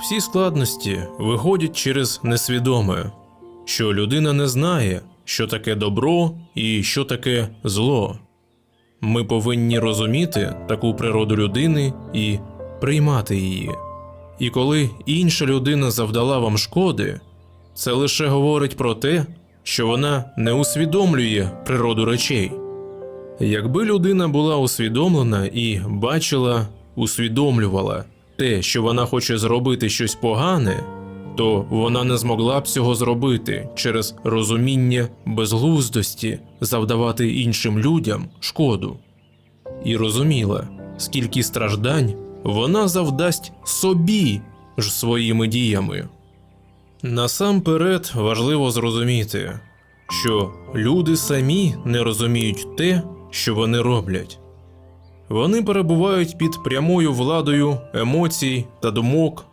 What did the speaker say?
Всі складності виходять через несвідоме, що людина не знає, що таке добро і що таке зло. Ми повинні розуміти таку природу людини і приймати її. І коли інша людина завдала вам шкоди, це лише говорить про те, що вона не усвідомлює природу речей. Якби людина була усвідомлена і бачила, усвідомлювала те, що вона хоче зробити щось погане, то вона не змогла б цього зробити через розуміння безглуздості завдавати іншим людям шкоду. І розуміла, скільки страждань вона завдасть собі ж своїми діями. Насамперед важливо зрозуміти, що люди самі не розуміють те, що вони роблять. Вони перебувають під прямою владою емоцій та думок